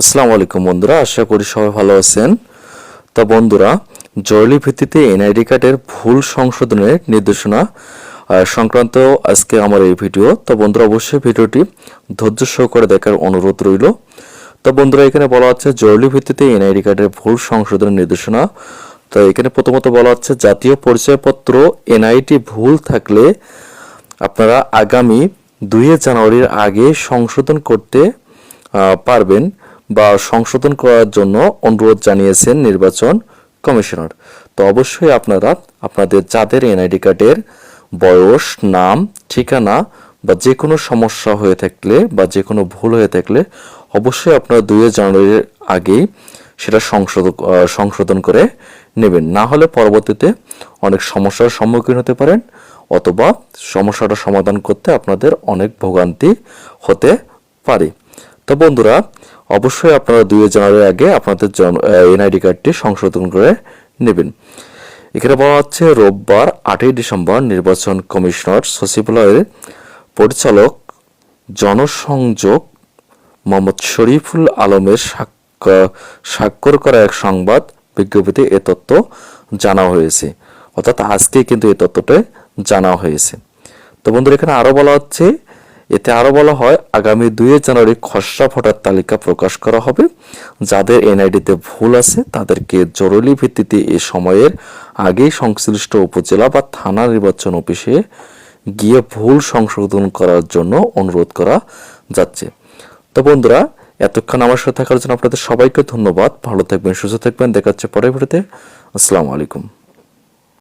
আসসালামু আলাইকুম বন্ধুরা, আশা করি সবাই ভালো আছেন। তো বন্ধুরা, জরুরি ভিত্তিতে এনআইডি কার্ডের ভুল সংশোধনের নির্দেশনা সংক্রান্ত আজকে আমার এই ভিডিও। তো বন্ধুরা, অবশ্যই ভিডিওটি ধৈর্য সহকারে দেখার অনুরোধ রইল। তো বন্ধুরা, এখানে বলা হচ্ছে জরুরি ভিত্তিতে এনআইডি কার্ডের ভুল সংশোধনের নির্দেশনা। তো এখানে প্রথমত বলা হচ্ছে জাতীয় পরিচয়পত্র, এনআইডি ভুল থাকলে আপনারা আগামী দুইয়ে জানুয়ারির আগে সংশোধন করতে পারবেন। বা সংশোধন করার জন্য অনুরোধ জানিয়েছেন নির্বাচন কমিশনার। তো অবশ্যই আপনারা আপনাদের যাদের এনআইডি কার্ডের বয়স, নাম, ঠিকানা বা যে কোনো সমস্যা হয়ে থাকলে বা যে কোনো ভুল হয়ে থাকলে অবশ্যই আপনারা দুই জানুয়ারির আগেই সেটা সংশোধন সংশোধন করে নেবেন। না হলে পরবর্তীতে অনেক সমস্যার সম্মুখীন হতে পারেন অথবা সমস্যাটা সমাধান করতে আপনাদের অনেক ভোগান্তি হতে পারে। তো বন্ধুরা, অবশ্যই আপনারা দুই জানুয়ারির আগে আপনাদের এনআইডি কার্ডটি সংশোধন করে নেবেন। এখানে বলা হচ্ছে রোববার আটই ডিসেম্বর নির্বাচন কমিশনার সচিবালয়ের পরিচালক জনসংযোগ মোহাম্মদ শরীফুল আলমের স্বাক্ষ- স্বাক্ষর করা এক সংবাদ বিজ্ঞপ্তিতে এ তথ্য জানা হয়েছে। অর্থাৎ আজকে কিন্তু এই তথ্যটা জানা হয়েছে। তো বন্ধুরা, এখানে আরও বলা হচ্ছে এতে আরও বলা হয়, আগামী দুই জানুয়ারি খসড়া ভোটার তালিকা প্রকাশ করা হবে। যাদের এনআইডিতে ভুল আছে, তাদেরকে জরুরি ভিত্তিতে এ সময়ের আগেই সংশ্লিষ্ট উপজেলা বা থানা নির্বাচন অফিসে গিয়ে ভুল সংশোধন করার জন্য অনুরোধ করা যাচ্ছে। তো বন্ধুরা, এতক্ষণ আমার সাথে থাকার জন্য আপনাদের সবাইকে ধন্যবাদ। ভালো থাকবেন, সুস্থ থাকবেন। দেখা হচ্ছে পরের ভিডিওতে। আসসালামু আলাইকুম।